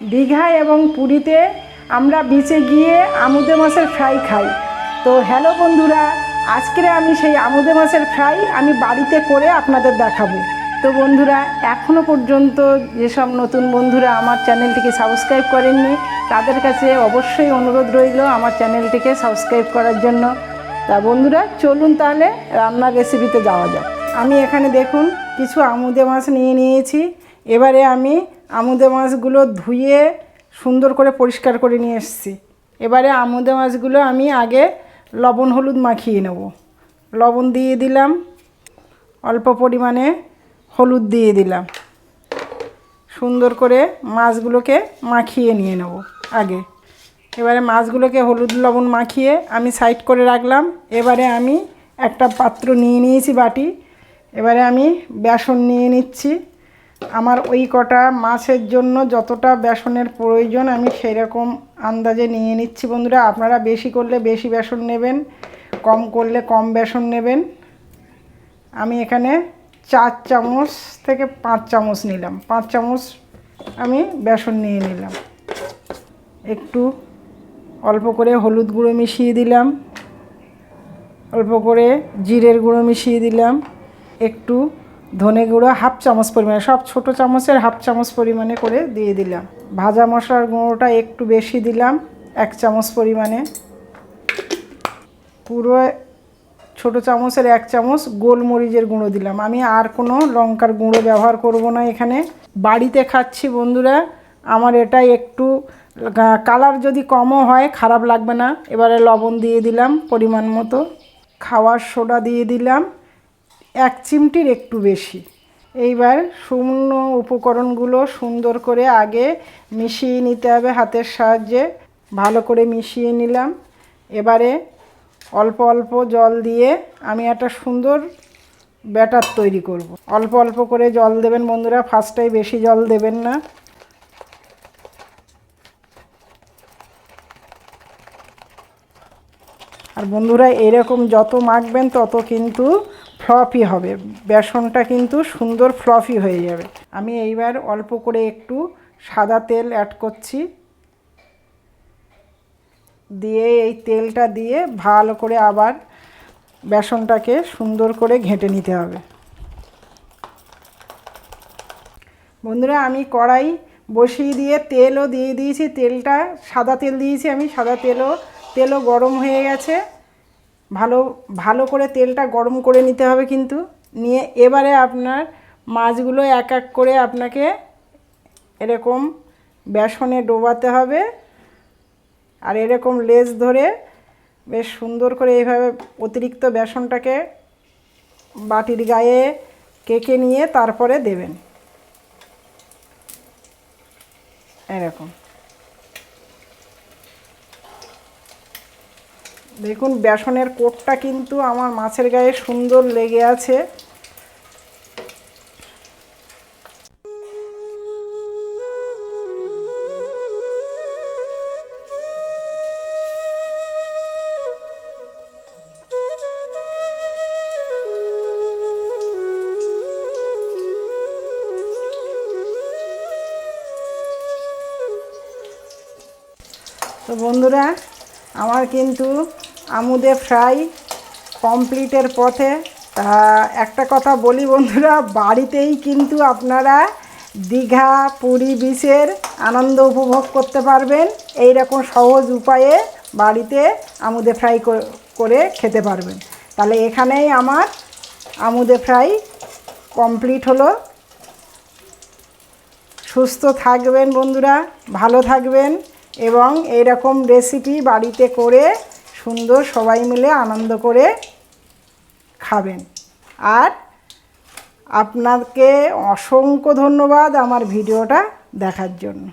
দীঘায় এবং পুরীতে আমরা বিচে গিয়ে আমুদে মাছের ফ্রাই খাই। তো হ্যালো বন্ধুরা, আজকে আমি সেই আমুদে মাছের ফ্রাই আমি বাড়িতে করে আপনাদের দেখাবো। তো বন্ধুরা এখনও পর্যন্ত যেসব নতুন বন্ধুরা আমার চ্যানেলটিকে সাবস্ক্রাইব করেননি, তাদের কাছে অবশ্যই অনুরোধ রইল আমার চ্যানেলটিকে সাবস্ক্রাইব করার জন্য। তা বন্ধুরা, চলুন তাহলে রান্নার রেসিপিতে যাওয়া যাক। আমি এখানে দেখুন, কিছু আমুদে মাছ নিয়ে নিয়েছি। এবারে আমি আমুদে মাছগুলো ধুয়ে সুন্দর করে পরিষ্কার করে নিয়ে এসেছি। এবারে আমুদে মাছগুলো আমি আগে লবণ হলুদ মাখিয়ে নেব। লবণ দিয়ে দিলাম, অল্প পরিমাণে হলুদ দিয়ে দিলাম। সুন্দর করে মাছগুলোকে মাখিয়ে নিয়ে নেব আগে। এবারে মাছগুলোকে হলুদ লবণ মাখিয়ে আমি সাইড করে রাখলাম। এবারে আমি একটা পাত্র নিয়ে নিয়েছি বাটি। এবারে আমি বেসন নিয়ে নিচ্ছি। আমার ওই কটা মাছের জন্য যতটা বেসনের প্রয়োজন, আমি সেই রকম আন্দাজে নিয়ে নিচ্ছি বন্ধুরা। আপনারা বেশি করলে বেশি বেসন নেবেন, কম করলে কম বেসন নেবেন। আমি এখানে চার চামচ থেকে পাঁচ চামচ নিলাম। পাঁচ চামচ আমি বেসন নিয়ে নিলাম। একটু অল্প করে হলুদ গুঁড়ো মিশিয়ে দিলাম। অল্প করে জিরের গুঁড়ো মিশিয়ে দিলাম। একটু ধনে গুঁড়ো হাফ চামচ পরিমাণে, সব ছোট চামচের হাফ চামচ পরিমাণে করে দিয়ে দিলাম। ভাজা মশলার গুঁড়োটা একটু বেশি দিলাম, এক চামচ পরিমাণে। পুরো ছোট চামচের এক চামচ গোলমরিচের গুঁড়ো দিলাম। আমি আর কোনো লঙ্কার গুঁড়ো ব্যবহার করব না এখানে। বাড়িতে খাচ্ছি বন্ধুরা, আমার এটা একটু কালার যদি কমও হয়, খারাপ লাগবে না। এবারে লবণ দিয়ে দিলাম পরিমাণ মতো। খাওয়ার সোডা দিয়ে দিলাম। এক চিমটির একটু বেশি। এইবার শুকনো উপকরণগুলো সুন্দর করে আগে মিশিয়ে নিতে হবে হাতের সাহায্যে। ভালো করে মিশিয়ে নিলাম। এবারে অল্প অল্প জল দিয়ে আমি একটা সুন্দর ব্যাটার তৈরি করব। অল্প অল্প করে জল দেবেন বন্ধুরা, ফার্স্টটাই বেশি জল দেবেন না। আর বন্ধুরা, এরকম যত মাখবেন তত কিন্তু ফ্লফি হবে। বেসনটা কিন্তু সুন্দর ফ্লফি হয়ে যাবে। আমি এইবার অল্প করে একটু সাদা তেল অ্যাড করছি। দিয়ে এই তেলটা দিয়ে ভালো করে আবার বেসনটাকে সুন্দর করে ঘেঁটে নিতে হবে। বন্ধুরা, আমি কড়াই বসিয়ে দিয়ে তেলও দিয়ে দিয়েছি। তেলটা সাদা তেল দিয়েছি আমি। সাদা তেলও তেলও গরম হয়ে গেছে। ভালো ভালো করে তেলটা গরম করে নিতে হবে কিন্তু। নিয়ে এবারে আপনার মাছগুলো এক এক করে আপনাকে এরকম বেসনে ডোবাতে হবে। আর এরকম লেজ ধরে বেশ সুন্দর করে এইভাবে অতিরিক্ত বেসনটাকে বাটির গায়ে কেকে নিয়ে তারপরে দেবেন। এরকম। দেখুন বেসনের কোটটা কিন্তু আমার মাছের গায়ে সুন্দর লেগে আছে। তো বন্ধুরা আমার কিন্তু আমুদে ফ্রাই কমপ্লিটের পথে। তা একটা কথা বলি বন্ধুরা, বাড়িতেই কিন্তু আপনারা দীঘা, পুরী বিচের আনন্দ উপভোগ করতে পারবেন। এই রকম সহজ উপায়ে বাড়িতে আমুদে ফ্রাই করে খেতে পারবেন। তাহলে এখানেই আমার আমুদে ফ্রাই কমপ্লিট হলো। সুস্থ থাকবেন বন্ধুরা, ভালো থাকবেন এবং এইরকম রেসিপি বাড়িতে করে সুন্দর সবাই মিলে আনন্দ করে খাবেন। আর আপনাকে অসংখ্য ধন্যবাদ আমার ভিডিওটা দেখার জন্য।